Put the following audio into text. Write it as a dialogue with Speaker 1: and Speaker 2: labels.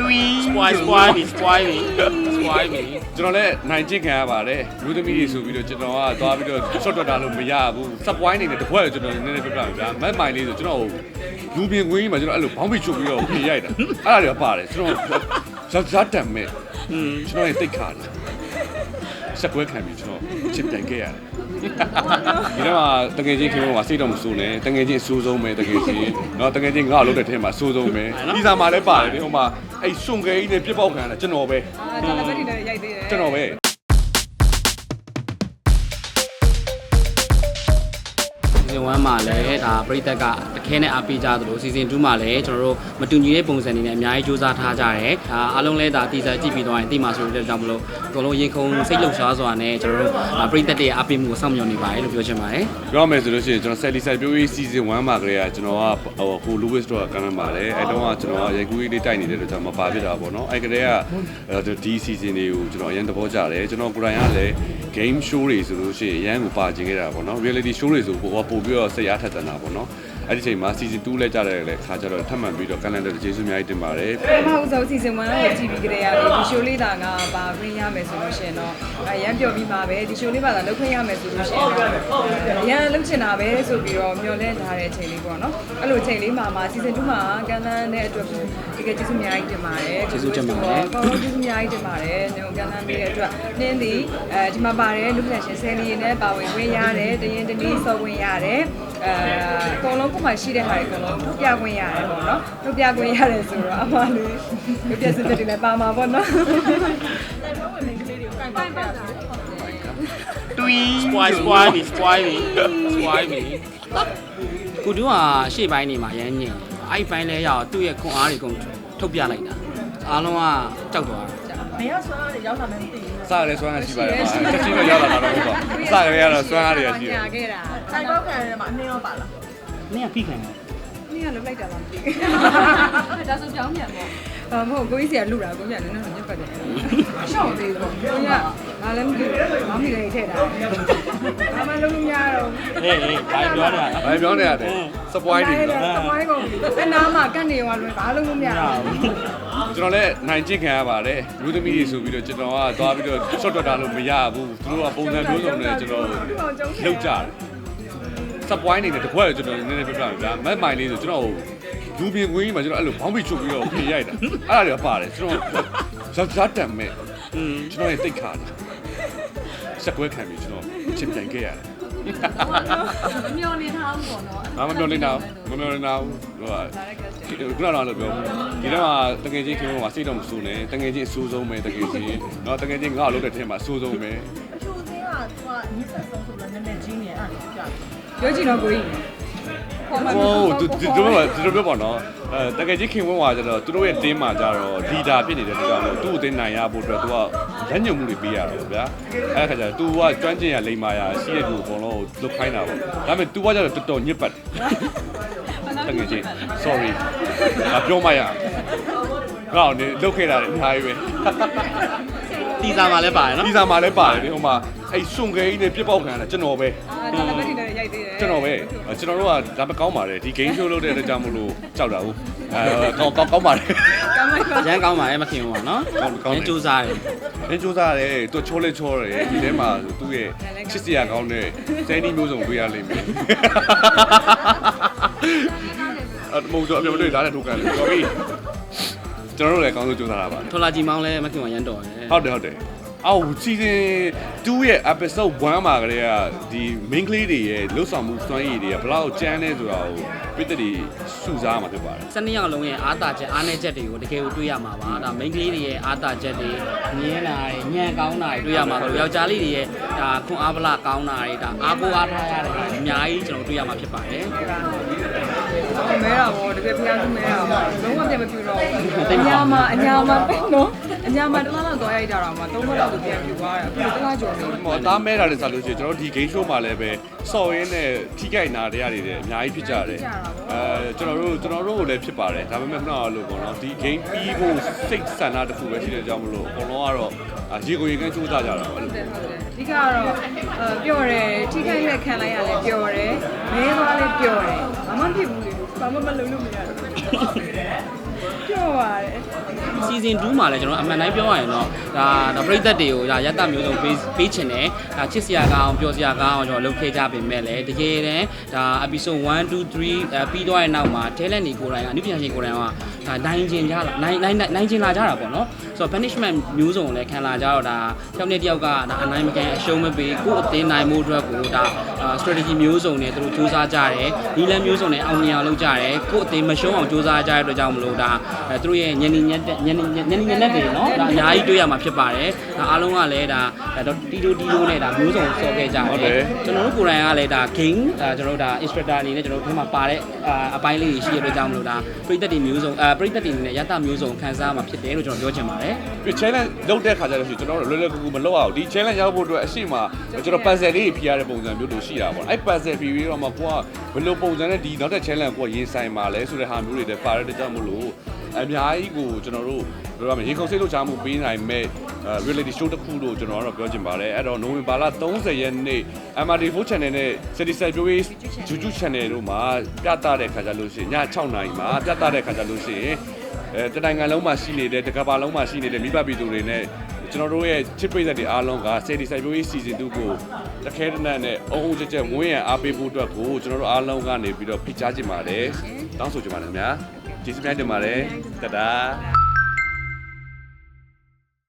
Speaker 1: တွီး
Speaker 2: spoil spoil ပြီ spoil ပြီ spoil ပြီ
Speaker 1: ကျွန်တော်လည်းနိုင်ကျင့်ခံရပါတယ်လူသမီးတွေဆိုပြီးတော့ကျွန်တော်ကသွားပြီးတော့ short တွက်တာလို့မရဘူးစပွိုင်းနေတယ်တပွဲကျွန်တော်နည်းနည်းပြပြဗျာမက်မိုင်လေးဆိုကျွန်တော်လူပြင်ကွင်းကြီးမှာကျွန်တော်အဲ့လိုဘောင်းပိချုပ်ပြီးတော့ပြင်ရိုက်တာအဲ့ဒါတွေပါတယ်ကျွန်တော်ဇာဇာတံမဲ့
Speaker 2: อืม
Speaker 1: ကျွန်တော်ရဲ့တိတ်ခါတယ် ဆက်ကွဲခံပြီးကျွန်တော်ချစ်ပြန်ခဲ့ရတယ်ဒီတော့တကယ်ချင်းခင်ဗျာစိတ်တော့မစိုးနဲ့တကယ်ချင်းအဆိုးဆုံးပဲတကယ်ချင်းเนาะတကယ်ချင်းငါ့ကိုလုပ်တဲ့ထဲမှာအဆိုးဆုံးပဲဒီစာမှာလည်းပါတယ်ဒီဟိုမှာအဲ့စွန်ခဲကြီးနဲ့ပြစ်ပေါက်ခံရတာကျွန်တော်ပဲ
Speaker 3: အာဒါလည်းမတင်လည်းရိုက်သေးတယ်
Speaker 1: ကျွန်တော်ပဲ
Speaker 2: season 1မှာလည်းဒါပရိသတ်ကတခဲနဲ့အားပေးကြသလို season 2မှာလည်းကျွန်တော်တို့မတူညီတဲ့ပုံစံတွေနဲ့အများကြီးစူးစမ်းထားကြတယ်ဒါအားလုံးလည်းဒါတီဇာကြည့်ပြီးတော့ရင်အတိမာဆိုတဲ့ကြောင့်မလို့အကုန်လုံးရင်ခုန်စိတ်လှုပ်ရှားစွာနဲ့ကျွန်တော်တို့ဒါပရိသတ်တွေအားပေးမှုကိုစောင့်မျှော်နေပါတယ်လို့ပြောချင်ပါတယ်
Speaker 1: ပြောရမယ်ဆိုလို့ရှိရင်ကျွန်တော် Sally Side ပြောရေး season 1မှာကလေးကကျွန်တော်ကဟိုဟို Louis တော့ကမ်းပါတယ်အဲတုန်းကကျွန်တော်ကရိုက်ကူးလေးတိုက်နေတဲ့တော့ကျွန်တော်မပါဖြစ်တာပေါ့နော်အဲကလေးကဒီ season တွေကိုကျွန်တော်အရင်သဘောကျတယ်ကျွန်တော်ကိုယ်တိုင်ကလည်း game show တွေဆိုလို့ရှိရင်အရန်ကိုပါကျင်ခဲ့တာပေါ့နော် reality show တွေဆိုပို့ပို့ပြီးတော့ဆက်ရထက်တန်တာပေါ့နော် အဲ့ဒီချိန်မှာ season 2လဲကြတဲ့လေခါကျတော့ထပ်မံပြီးတော့ calendar ကျေးဇူးအများကြီးတင်ပါတယ်
Speaker 3: ပထမဦးဆုံး season 1ကိုကြည့်ပြီးကြတဲ့ရတယ်ဒီ show လေးတာကပါခွင့်ရမယ်ဆိုလို့ရှိရင်တော့အရန်ပြောပြီးပါပဲဒီ show လေးပါသာလုပ်ခွင့်ရမယ်ဆိုလို့ရှိရင်တော့အရန်လုပ်ချင်တာပဲဆိုပြီးတော့မျှော်လင့်ထားတဲ့အချိန်လေးပေါ့နော်အဲ့လိုအချိန်လေးမှာမှာ season 2မှာကန်လန်းတဲ့အတွက်တကယ်ကျေးဇူးအများကြီးတင်ပါတယ်
Speaker 2: ကျေးဇူးတင်ပါတယ်
Speaker 3: ကောင်းကျေးဇူးအများကြီးတင်ပါတယ်ညောင်ကန်လန်းနေတဲ့အတွက်နင်းဒီအဲဒီမှာပါတယ်လူပညာရှင်ဆယ်လီနဲ့ပါဝင်ခွင့်ရတယ်တရင်တနည်းစောခွင့်ရတယ်အဲအကုန်လုံးကိုမှရှိတဲ့ဟာတွေကတော့ထုတ်ပြခွင့်ရတယ်ပေါ့နော်ထုတ်ပြခွင့်ရတယ်ဆိုတော့အမှလေးထုတ်ပြစစ်စစ်တွေလည်းပါမှာပေါ့နော်
Speaker 1: တွင်း
Speaker 2: spoil spoil me spoil me spoil me ကိုတို့ကရှေ့ပိုင်းနေမှာရမ်းညင်အဲ့ဒီပိုင်းလဲရအောင်သူ့ရဲ့ခွန်အားတွေကုန်ထုတ်ပြလိုက်တာအားလုံးကတောက်သွားတာ
Speaker 4: မင်းကဆွမ်းအားတွေရော
Speaker 1: က်လာမှမသိဘူးစရဲဆွမ်းအားရှိပါတယ်။တချို့ရောက်လာတာတော့ဟုတ်ပါ။စရဲကတော့ဆွမ်းအားတွေရှိတယ်။
Speaker 3: ဆိုင်ဘော
Speaker 4: က်ခံရမှာအနှင်းရောပါလား။
Speaker 2: နင်ကဖိခံတယ်
Speaker 3: နင်းကလုတ်လိုက်တာလားမသိဘူးဒါဆိုပြောင်းပြန်ပေါ့အမဟုတ်ကိုကြီးစီကလူတာကိုပြန်လည်းတော့ညက်ပတ်တယ်ရှော့သေးပေါ့ကိုကြီးကငါလည်းမသိဘူးမောင်မိလည်းထည့်တာဘာမှလုံးလို့မရတော့
Speaker 2: ဟေးဟေးဘာပြောနေတာ
Speaker 1: ဘာပြောနေရလဲစပွိုင်းနေပြီ
Speaker 3: စပွိုင်းကုန်အနာမှာကတ်နေရောလွယ်ဘာလုံးလို့မရတော့
Speaker 1: ကျွန်တော်လည်းနိုင်ကျင့်ခံရပါတယ်လူသမီးတွေဆိုပြီးတော့ကျွန်တော်ကသွားပြီးတော့ short တွက်တာလို့မရဘူးသူတို့ကပုံစံမျိုးစုံနဲ့ကျွန်တော်လောက်ကြတယ် စပွိုင်းနေတယ်တပွဲကျွန်တော်နည်းနည်းပြပြဗျာမက်မိုင်လေးဆိုကျွန်တော်လူပြင်ကွင်းကြီးမှာကျွန်တော်အဲ့လိုဘောင်းပိချုပ်ပြီးတော့ပြင်ရိုက်တာအဲ့ဒါတွေပါတယ်ကျွန်တော်ဇာဇာတံမဲ့
Speaker 2: อืม
Speaker 1: ကျွန်တော်ရဲ့တိတ်ခါတယ်ဆက်ကွဲခံပြီးကျွန်တော်ချစ်ပြန်ခဲ့ရတယ်
Speaker 3: မျောနေထားဘူးပေါ့နော်
Speaker 1: ။ဘာမှမပြောနေတာမပြောနေတာဟိုကခုနကတော့ပြောဒီတော့တကယ်ချင်းခင်ဗျာစိတ်တော့မစိုးနဲ့တကယ်ချင်းအဆိုးဆုံးပဲတကယ်ချင်းเนาะတကယ်ချင်းငါ့ကိုလုပ်တဲ့ထဲမှာအဆိုးဆုံးပဲ
Speaker 4: သူကမြစ်ဆက်ဆုံးဆိုတော့နာမည်ကြီးနေအဲ့ဒါကြား
Speaker 3: ပြောကြည့်တော့ကိုကြီး
Speaker 1: ဟုတ်ပါဘူးသူသူတို့ကသူတို့ပြောပါတော့အဲတကယ်ကြီးခင်ဝင်းသွားကြတော့သူတို့ရဲ့တင်းမှာကြတော့ဒီတာဖြစ်နေတဲ့တရားလို့သူ့အတင်းနိုင်ရဖို့အတွက်သူကလက်ညှိုးမှုတွေပေးရတော့ဗျာအဲ့ခါကျတော့ तू ကကျွမ်းကျင်ရလိမ္မာရရှိတဲ့သူအကုန်လုံးကိုလွတ်ခိုင်းတာပေါ့ဒါပေမဲ့ तू ကကြတော့တော်တော်ညစ်ပတ်တယ်တကယ်ကြီး sorry ငါပြောမရငါ့ကိုလုတ်ခဲ့တာလည်းအများကြီးပဲ
Speaker 2: တီစာမှာလည်းပါတယ်နော်
Speaker 1: တီစာမှာလည်းပါတယ်ဟိုမှာ အဲ့စွန်ခဲကြီးနဲ့ပြစ်ပေါက်ခံရတာကျွန်တော်ပဲ
Speaker 3: အာဒါလည်းမတင်လည်းရိုက်သေးတယ်
Speaker 1: ကျွန်တော်ပဲကျွန်တော်တို့ကဒါပဲကောင်းပါတယ်ဒီ game show လုပ်တဲ့အတွက်ကြောင့်မလို့ကြောက်တာဟုတ်အဲကောင်းကောင်းကောင်းပါတယ်
Speaker 3: ကောင်းလိုက်ပါ
Speaker 2: ရမ်းကောင်းပါတယ်မခင်ဘူးပါနော်
Speaker 1: ကောင်းကောင်းတယ်
Speaker 2: ရမ်းစူးစားတယ်။
Speaker 1: အင်းစူးစားတယ်သူချောလဲချောတယ်ဒီထဲမှာသူ့ရဲ့ချစ်စရာကောင်းတဲ့စဲနီးမျိုးစုံတွေ့ရလိမ့်မယ်။အဲ့မဟုတ်တော့အပြမတွေ့ဓာတ်နဲ့ထုတ်ကန်လေတော်ပြီ။ကျွန်တော်တို့လည်းကောင်းဆုံးစူးစားတာပါ
Speaker 2: ထော်လာကြီးမောင်းလည်းမခင်ကရမ်းတော်တယ်။
Speaker 1: ဟုတ်တယ်ဟုတ်တယ်။ အော် season 2ရဲ့ episode 1မှာကလေးကဒီ main ကလေးတွေရဲ့လှုပ်ဆောင်မှုစွမ်းရည်တွေကဘယ်လောက်ကျန်းလဲဆိုတာကိုပြည်သက်တွေစုစားမှာဖြစ်ပါတယ်
Speaker 2: စနေရောက်လုံးရဲ့အားတာချက်အားနေချက်တွေကိုတကယ်ကိုတွေ့ရမှာပါဒါ main ကလေးတွေရဲ့အားတာချက်တွေငင်းတာတွေညံကောင်းတာတွေတွေ့ရမှာဆိုယောက်ျားလေးတွေရဲ့ဒါခွန်အားဗလာကောင်းတာတွေဒါအားကိုးအားထားရတဲ့ဟာတွေအများကြီးကျွန်တော်တွေ့ရမှာဖြစ်ပါတယ်
Speaker 3: မဲတာပေါ့တကယ်ဖျားသူမဲတာပေါ့လုံးဝပြန်မပြူတော့ဘူးအညာမှာအညာမှာပဲနော် အညာမှာတစ်လားလောက်သွားရိုက်တာတော့မှသုံးဘက်လောက်ကိုပြန်ပြူသွားတယ်အခုတစ်လားကျော်နေ
Speaker 1: ဟောသားမဲတာလည်းဆိုလို့ရှိရင်ကျွန်တော်တို့ဒီ game show မှာလည်းပဲစော်ရင်းနဲ့ထိကြိုက်နာတရားတွေလည်းအများကြီးဖြစ်ကြတယ်အဲကျွန်တော်တို့ကျွန်တော်တို့ကိုလည်းဖြစ်ပါတယ်ဒါပေမဲ့ခုနကလို့ပေါ့နော်ဒီ game ပြီးဖို့စိတ်ဆန္ဒတစ်ခုပဲရှိတဲ့ကြောင့်မလို့အကုန်လုံးကတော့ရေကိုရေကန်းစူးစားကြတာပေါ့အဲ့လို
Speaker 3: ဟုတ်တယ်ဟုတ်တယ်အဓိကတော့ပျော့တယ်ထိခိုက်လက်ခံလိုက်ရလဲပျော့တယ်မဲသွားလဲပျော့တယ်ဘာမှဖြစ်ဘူးလေဘာမှမလုပ်လို့မရဘူး ပြောပါတယ်
Speaker 2: season 2မှာလည်းကျွန်တော်အမှန်တိုင်းပြောရရင်တော့ဒါဒါပရိသတ်တွေကိုဒါရတမျိုးစုံပေးပေးချင်တယ်ဒါချစ်စရာကောင်းပြောစရာကောင်းကျွန်တော်လုပ်ခဲ့ကြပေမဲ့လည်းတကယ်တမ်းဒါ episode 1 2 3အဲပြီးသွားတဲ့နောက်မှာ talent တွေကိုယ်တိုင်ကအနုပညာရှင်ကိုယ်တိုင်ကဒါနိုင်ကျင်ကြလာနိုင်နိုင်နိုင်ကျင်လာကြတာပေါ့နော် ဆိုတော့ punishment မျိုးစုံလည်းခံလာကြတော့ဒါတယောက်နဲ့တယောက်ကဒါအနိုင်မကန်အရှုံးမပေးကိုယ့်အသင်းနိုင်မှုအတွက်ကိုဒါ strategy မျိုးစုံနဲ့သူတို့စူးစမ်းကြတယ်ဒီလမ်းမျိုးစုံနဲ့အောင်မြင်အောင်လုပ်ကြတယ်ကိုယ့်အသင်းမရှုံးအောင်စူးစမ်းကြတဲ့အတွက်ကြောင့်မလို့ဒါအဲသူတို့ရဲ့ညနေညက်ညနေညနေညက်တွေနော်ဒါအများကြီးတွေ့ရမှာဖြစ်ပါတယ်ဒါအားလုံးကလည်းဒါတီတိုတီတိုနဲ့ဒါမျိုးစုံစော်ခဲ့ကြတယ်ကျွန်တော်တို့ကိုယ်တိုင်ကလည်းဒါ game ဒါကျွန်တော်တို့ဒါ instructor အနေနဲ့ကျွန်တော်တို့ထဲမှာပါတဲ့အပိုင်းလေးတွေရှိရတဲ့အတွက်ကြောင့်မလို့ဒါပရိသတ်တွေမျိုးစုံအဲပရိသတ်တွေအနေနဲ့ရတမျိုးစုံခံစားမှာဖြစ်တယ်လို့ကျွန်တော်ပြောချင်ပါတယ်
Speaker 1: ပြီး challenge လုပ်တဲ့ခါကျတော့ကျွန်တော်တို့လွယ်လွယ်ကူကူမလုပ်အောင်ဒီ challenge ရောက်ဖို့အတွက်အရှိမကျွန်တော် puzzle လေးဖြေရတဲ့ပုံစံမျိုးလိုရှိတာပေါ့အဲ့ puzzle ဖြေပြီးတော့မှကိုကဘယ်လိုပုံစံနဲ့ဒီနောက်တဲ့ challenge ကိုရင်ဆိုင်မှာလဲဆိုတဲ့ဟာမျိုးတွေလည်းပါတဲ့အတွက်ကြောင့်မလို့အများကြီးကိုကျွန်တော်တို့ဘယ်လိုရမလဲရေကုန်စိတ်လှုပ်ရှားမှုပေးနိုင်မဲ့ reality show တစ်ခုလို့ကျွန်တော်ကတော့ပြောချင်ပါတယ်အဲ့တော့နိုဝင်ဘာလ30ရက်နေ့ MRD4 channel နဲ့ City Side ပြောရေး YouTube channel တို့မှာပြသတဲ့ခါကျလို့ရှိရင်ည6နာရီမှာပြသတဲ့ခါကျလို့ရှိရင် အဲတနိုင်ငံလုံးမှာရှိနေတဲ့တကဘာလုံးမှာရှိနေတဲ့မိဘပြည်သူတွေနဲ့ကျွန်တော်တို့ရဲ့ချစ်ပိတ်သက်တွေအားလုံးက City Side ပြောရေး season 2ကိုတခဲတနက်နဲ့အုံအုံကြက်ကြက်ဝင်းရံအားပေးဖို့အတွက်ကိုကျွန်တော်တို့အားလုံးကနေပြီးတော့ဖိတ်ကြားချင်ပါတယ်တောင်းဆိုချင်ပါတယ်ခင်ဗျာကျေးဇူးများတင်ပါတယ်တဒါ